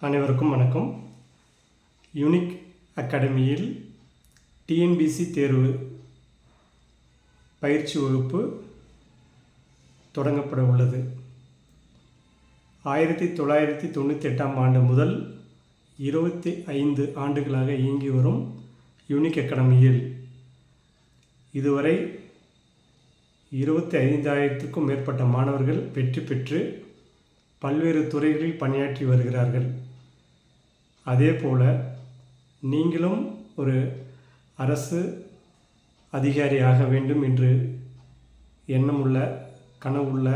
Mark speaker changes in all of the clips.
Speaker 1: அனைவருக்கும் வணக்கம். யூனிக் அகாடமியில் டிஎன்பிசி தேர்வு பயிற்சி வகுப்பு தொடங்கப்பட உள்ளது. ஆயிரத்தி தொள்ளாயிரத்தி தொண்ணூற்றி எட்டாம் ஆண்டு முதல் இருபத்தி ஐந்து ஆண்டுகளாக இயங்கி வரும் யூனிக் அகாடமியில் இதுவரை இருபத்தி ஐந்தாயிரத்துக்கும் மேற்பட்ட மாணவர்கள் வெற்றி பெற்று பல்வேறு துறைகளில் பணியாற்றி வருகிறார்கள். அதே போல் நீங்களும் ஒரு அரசு அதிகாரியாக வேண்டும் என்று எண்ணமுள்ள கனவுள்ள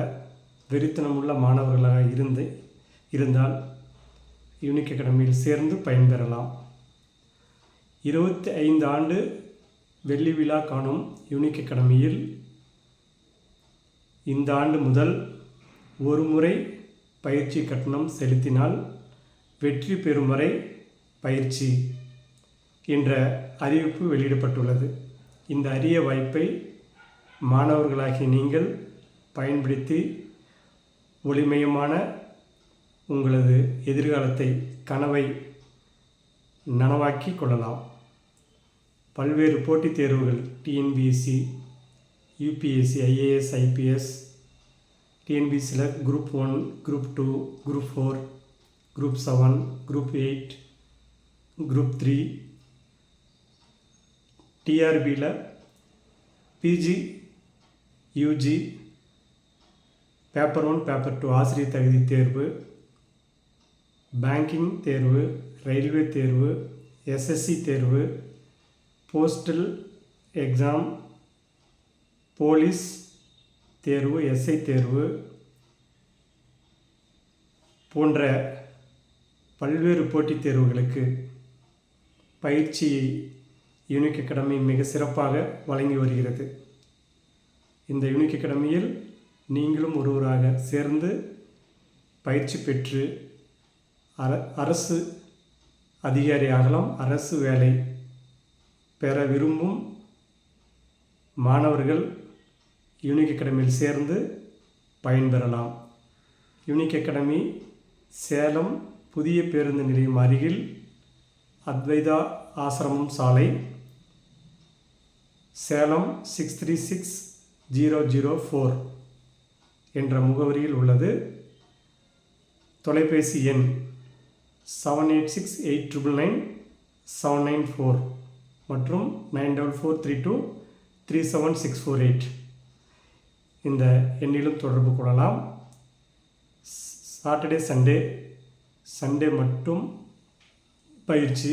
Speaker 1: வெறித்தனமுள்ள மாணவர்களாக இருந்து இருந்தால் யூனிக் அகாடமியில் சேர்ந்து பயன்பெறலாம் இருபத்தி ஐந்து ஆண்டு வெள்ளி விழா காணும் யூனிக் அகாடமியில் இந்த ஆண்டு முதல் ஒரு முறை பயிற்சி கட்டணம் செலுத்தினால் வெற்றி பெறும் வரை பயிற்சி என்ற அறிவிப்பு வெளியிடப்பட்டுள்ளது. இந்த அரிய வாய்ப்பை மாணவர்களாகிய நீங்கள் பயன்படுத்தி ஒளிமயமான உங்களது எதிர்காலத்தை கனவை நனவாக்கி கொள்ளலாம். பல்வேறு போட்டித் தேர்வுகள் TNPSC UPSC IAS IPS டிஎன்பிஎஸ்சியில் group one group two group four group seven group eight group three டிஆர்பியில் PG UG paper one paper two ஆசிரியர் தகுதி தேர்வு பேங்கிங் தேர்வு ரயில்வே தேர்வு எஸ்எஸ்சி தேர்வு போஸ்டல் எக்ஸாம் போலீஸ் தேர்வு எஸ்ஐ தேர்வு போன்ற பல்வேறு போட்டித் தேர்வுகளுக்கு பயிற்சியை யூனிக் அகாடமி மிக சிறப்பாக வழங்கி வருகிறது. இந்த யூனிக் அகாடமியில் நீங்களும் ஒருவராக சேர்ந்து பயிற்சி பெற்று அர அரசு அதிகாரி ஆகலாம். அரசு வேலை பெற விரும்பும் மாணவர்கள் யூனிக் அகாடமியில் சேர்ந்து பயன்பெறலாம். யூனிக் அகாடமி சேலம் புதிய பேருந்து நிலையம் அருகில் அத்வைதா ஆசிரமம் சாலை Salem six three six zero zero four என்ற முகவரியில் உள்ளது. தொலைபேசி எண் seven eight six eight triple nine seven nine four மற்றும் nine double four three two three seven six four eight இந்த எண்ணிலும் தொடர்பு கொள்ளலாம். சாட்டர்டே சண்டே சண்டே மட்டும் பயிற்சி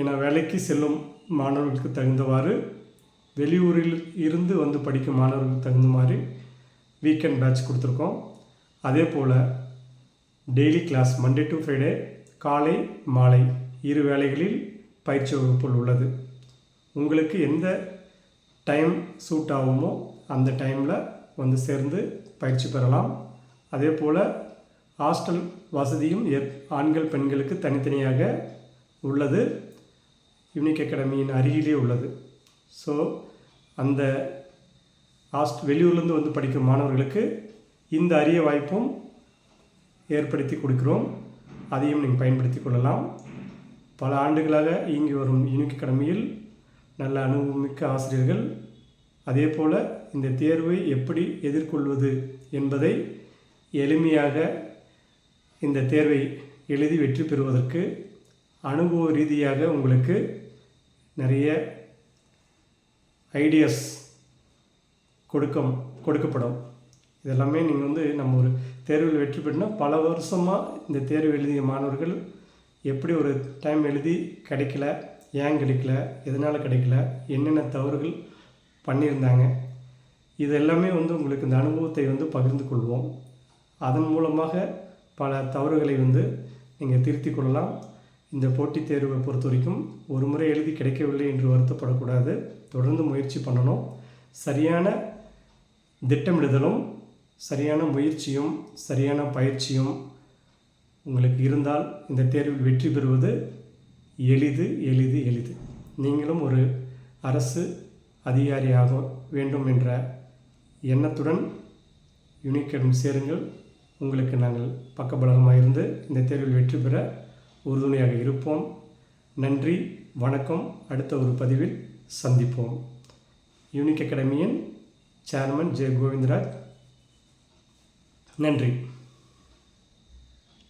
Speaker 1: என வேலைக்கு செல்லும் மாணவர்களுக்கு தகுந்தவாறு வெளியூரில் இருந்து வந்து படிக்கும் மாணவர்களுக்கு தகுந்த மாதிரி வீக்கெண்ட் பேட்ச் கொடுத்துருக்கோம். அதே போல் daily class Monday to Friday காலை மாலை இரு வேளைகளில் பயிற்சி வகுப்புகள் உள்ளது. உங்களுக்கு எந்த டைம் சூட் ஆகுமோ அந்த டைமில் வந்து சேர்ந்து பயிற்சி பெறலாம். அதே போல் ஹாஸ்டல் வசதியும் ஆண்கள் பெண்களுக்கு தனித்தனியாக உள்ளது. யூனிக் அகாடமியின் அருகிலே உள்ளது. ஸோ அந்த ஹாஸ்ட் வெளியூர்லேருந்து வந்து படிக்கும் மாணவர்களுக்கு இந்த அரிய வாய்ப்பும் ஏற்படுத்தி கொடுக்கிறோம். அதையும் நீங்கள் பயன்படுத்தி கொள்ளலாம். பல ஆண்டுகளாக இயங்கி வரும் யூனிக் அகாடமியில் நல்ல அனுபவமிக்க ஆசிரியர்கள். அதே போல் இந்த தேர்வை எப்படி எதிர்கொள்வது என்பதை எளிமையாக இந்த தேர்வை எழுதி வெற்றி பெறுவதற்கு அனுபவ ரீதியாக உங்களுக்கு நிறைய ஐடியாஸ் கொடுக்கும் கொடுக்கப்படும். இதெல்லாமே நீங்கள் வந்து நம்ம ஒரு தேர்வில் வெற்றி பெற்றினா பல வருஷமாக இந்த தேர்வு எழுதிய மாணவர்கள் எப்படி ஒரு டைம் எழுதி கிடைக்கல ஏன் கிடைக்கல எதனால் கிடைக்கல என்னென்ன தவறுகள் பண்ணியிருந்தாங்க இது எல்லாமே வந்து உங்களுக்கு இந்த அனுபவத்தை வந்து பகிர்ந்து கொள்வோம். அதன் மூலமாக பல தவறுகளை வந்து நீங்கள் திருத்திக் கொள்ளலாம். இந்த போட்டித் தேர்வை பொறுத்த வரைக்கும் ஒரு முறை எழுதி கிடைக்கவில்லை என்று வருத்தப்படக்கூடாது. தொடர்ந்து முயற்சி பண்ணணும். சரியான திட்டமிடுதலும் சரியான முயற்சியும் சரியான பயிற்சியும் உங்களுக்கு இருந்தால் இந்த தேர்வில் வெற்றி பெறுவது எளிது எளிது எளிது. நீங்களும் ஒரு அரசு அதிகாரியாக வேண்டும் என்ற எண்ணத்துடன் யூனிக்கெடும் சேருங்கள். உங்களுக்கு நாங்கள் பக்கபலகமாக இருந்து இந்த தேர்வில் வெற்றி பெற உறுதுணையாக இருப்போம். நன்றி வணக்கம். அடுத்த ஒரு பதிவில் சந்திப்போம். யூனிக் அகாடமியின் சேர்மன் ஜெய கோவிந்தராஜ் நன்றி.